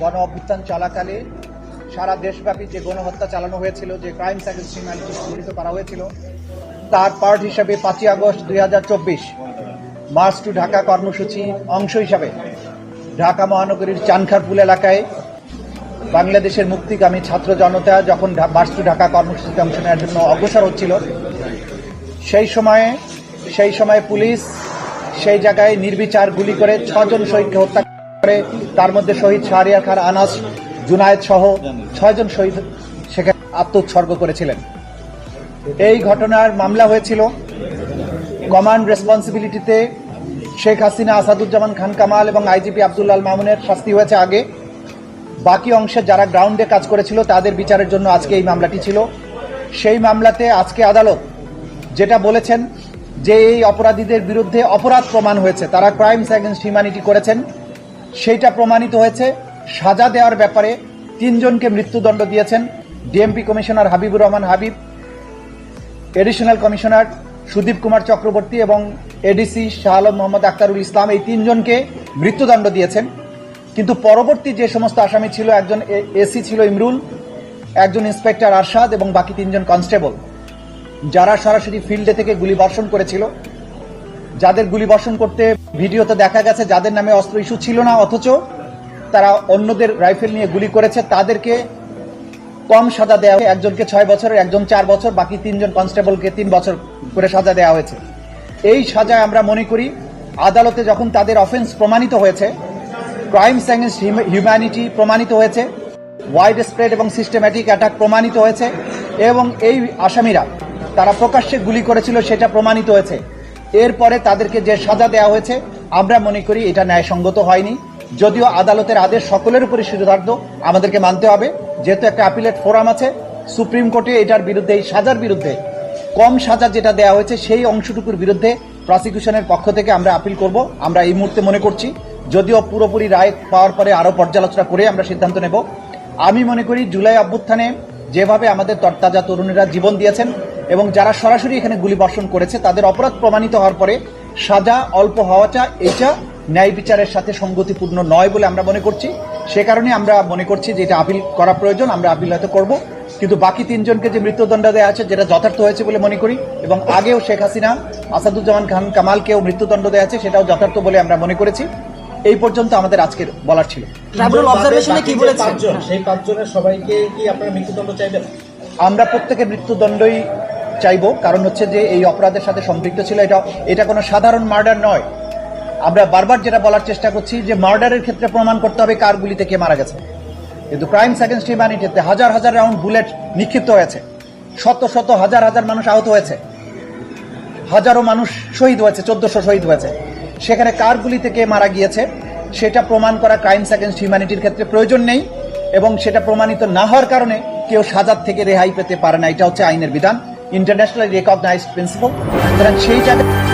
গণ অভ্যুত্থান চলাকালে সারা দেশব্যাপী যে গণহত্যা চালানো হয়েছিল, যে ক্রাইমস অ্যাগেন্স্ট হিউম্যানিটি সংগঠিত করা হয়েছিল, তার পার্ট হিসাবে পাঁচই আগস্ট দুই হাজার চব্বিশ মার্চ টু ঢাকা কর্মসূচি অংশ হিসাবে ঢাকা মহানগরীর চানখারপুল এলাকায় বাংলাদেশের মুক্তিকামী ছাত্র জনতা যখন মার্চ টু ঢাকা কর্মসূচিতে অংশ নেওয়ার জন্য অগ্রসর হচ্ছিল, সেই সময়ে, সেই সময় পুলিশ সেই জায়গায় নির্বিচার গুলি করে ছজন শহীদকে হত্যা তার মধ্যে শহীদ শাহরিয়ার খান, আনাস জুনায়েদ সহ ছয়জন শহীদ সেখানে আত্মোৎসর্গ করেছিলেন। এই ঘটনার মামলা হয়েছিল কমান্ড রেসপন্সিবিলিটিতে শেখ হাসিনা, আসাদুজ্জামান খান কামাল এবং আইজিপি আব্দুল্লাল মামুনের শাস্তি হয়েছে আগে। বাকি অংশে যারা গ্রাউন্ডে কাজ করেছিল তাদের বিচারের জন্য আজকে এই মামলাটি ছিল। সেই মামলাতে আজকে আদালত যেটা বলেছেন যে এই অপরাধীদের বিরুদ্ধে অপরাধ প্রমাণ হয়েছে, তারা ক্রাইমস অ্যাগেন্স্ট হিউম্যানিটি করেছেন। সেইটা প্রমাণিত হয়েছে। সাজা দেওয়ার ব্যাপারে তিনজনকে মৃত্যুদণ্ড দিয়েছেন DMP commissioner Habibur Rahman Habib, additional commissioner Sudip Kumar Chakraborty এবং এডিসি শাহ আলম মোহাম্মদ আক্তারুল ইসলাম এই তিনজনকে মৃত্যুদণ্ড দিয়েছেন। কিন্তু পরবর্তী যে সমস্ত আসামি ছিল, একজন এসি ছিল ইমরুল, একজন ইন্সপেক্টর আরশাদ এবং বাকি তিনজন কনস্টেবল, যারা সরাসরি ফিল্ডে থেকে গুলি বর্ষণ করেছিল। যাদের গুলি বর্ষণ করতে ভিডিওতে দেখা গেছে, যাদের নামে অস্ত্র ইস্যু ছিল না, অথচ তারা অন্যদের রাইফেল নিয়ে গুলি করেছে, তাদেরকে কম সাজা দেওয়া হয়েছে। একজনকে ছয় বছরের একজন চার বছর, বাকি তিনজন কনস্টেবলকে তিন বছর করে সাজা দেওয়া হয়েছে। এই সাজায় আমরা মনে করি, আদালতে যখন তাদের অফেন্স প্রমাণিত হয়েছে ক্রাইমস অ্যাগেন্স্ট হিউম্যানিটি প্রমাণিত হয়েছে ওয়াইড স্প্রেড এবং সিস্টেম্যাটিক অ্যাটাক প্রমাণিত হয়েছে, এবং এই আসামিরা, তারা প্রকাশ্যে গুলি করেছিল, সেটা প্রমাণিত হয়েছে। এরপরে তাদেরকে যে সাজা দেওয়া হয়েছে, আমরা মনে করি এটা ন্যায়সঙ্গত হয়নি। যদিও আদালতের আদেশ সকলের উপরে সুবিধার্থ আমাদেরকে মানতে হবে। যেহেতু একটা অ্যাপিলেট ফোরাম আছে, সুপ্রিম কোর্টে এটার বিরুদ্ধে, এই সাজার বিরুদ্ধে কম সাজা যেটা দেওয়া হয়েছে, সেই অংশটুকুর বিরুদ্ধে প্রসিকিউশনের পক্ষ থেকে আমরা আপিল করব। আমরা এই মুহূর্তে মনে করছি, যদিও পুরোপুরি রায় পাওয়ার পরে আরও পর্যালোচনা করে আমরা সিদ্ধান্ত নেব। আমি মনে করি জুলাই অভ্যুত্থানে যেভাবে আমাদের তরতাজা তরুণীরা জীবন দিয়েছেন এবং যারা সরাসরি এখানে গুলি বর্ষণ করেছে তাদের অপরাধ প্রমাণিত হওয়ার পরে সাজা অল্প হওয়াটা এটা ন্যায় বিচারের সাথে সঙ্গতিপূর্ণ নয় বলে আমরা মনে করছি। সে কারণে আমরা মনে করছি যে এটা আপিল করা প্রয়োজন আমরা আপিল হয়তো করব। কিন্তু বাকি তিনজনকে যে মৃত্যুদণ্ড দেওয়া আছে যেটা যথার্থ হয়েছে বলে মনে করি এবং আগেও শেখ হাসিনা আসাদুজ্জামান খান কামালকেও মৃত্যুদণ্ড দেওয়া আছে সেটাও যথার্থ বলে আমরা মনে করেছি। এই পর্যন্ত আমাদের আজকের বলার ছিল। ট্রাইব্যুনাল অবজারভেশনে কি বাকি পাঁচজন, সেই পাঁচজনের সবাইকে কি আপনারা মৃত্যুদণ্ড চাইবেন? আমরা প্রত্যেকের মৃত্যুদণ্ডই চাইব। কারণ হচ্ছে যে এই অপরাধের সাথে সম্পৃক্ত ছিল এটা এটা কোনো সাধারণ মার্ডার নয়। আমরা বারবার যেটা বলার চেষ্টা করছি যে মার্ডারের ক্ষেত্রে প্রমাণ করতে হবে কার গুলি থেকে মারা গেছে। কিন্তু ক্রাইমস অ্যাগেন্স্ট হিউম্যানিটিতে হাজার হাজার রাউন্ড বুলেট নিক্ষিপ্ত হয়েছে। শত শত হাজার হাজার মানুষ আহত হয়েছে। হাজারো মানুষ শহীদ হয়েছে, চোদ্দশো শহীদ হয়েছে। সেখানে কার গুলিতে কে মারা গিয়েছে, সেটা প্রমাণ করা ক্রাইমস অ্যাগেন্স্ট হিউম্যানিটির ক্ষেত্রে প্রয়োজন নেই এবং সেটা প্রমাণিত না হওয়ার কারণে কেউ সাজার থেকে রেহাই পেতে পারে না। এটা হচ্ছে আইনের বিধান। ইন্টারন্যাশনাল রেকগনাইজড প্রিন্সিপাল সুতরাং সেই জায়গায়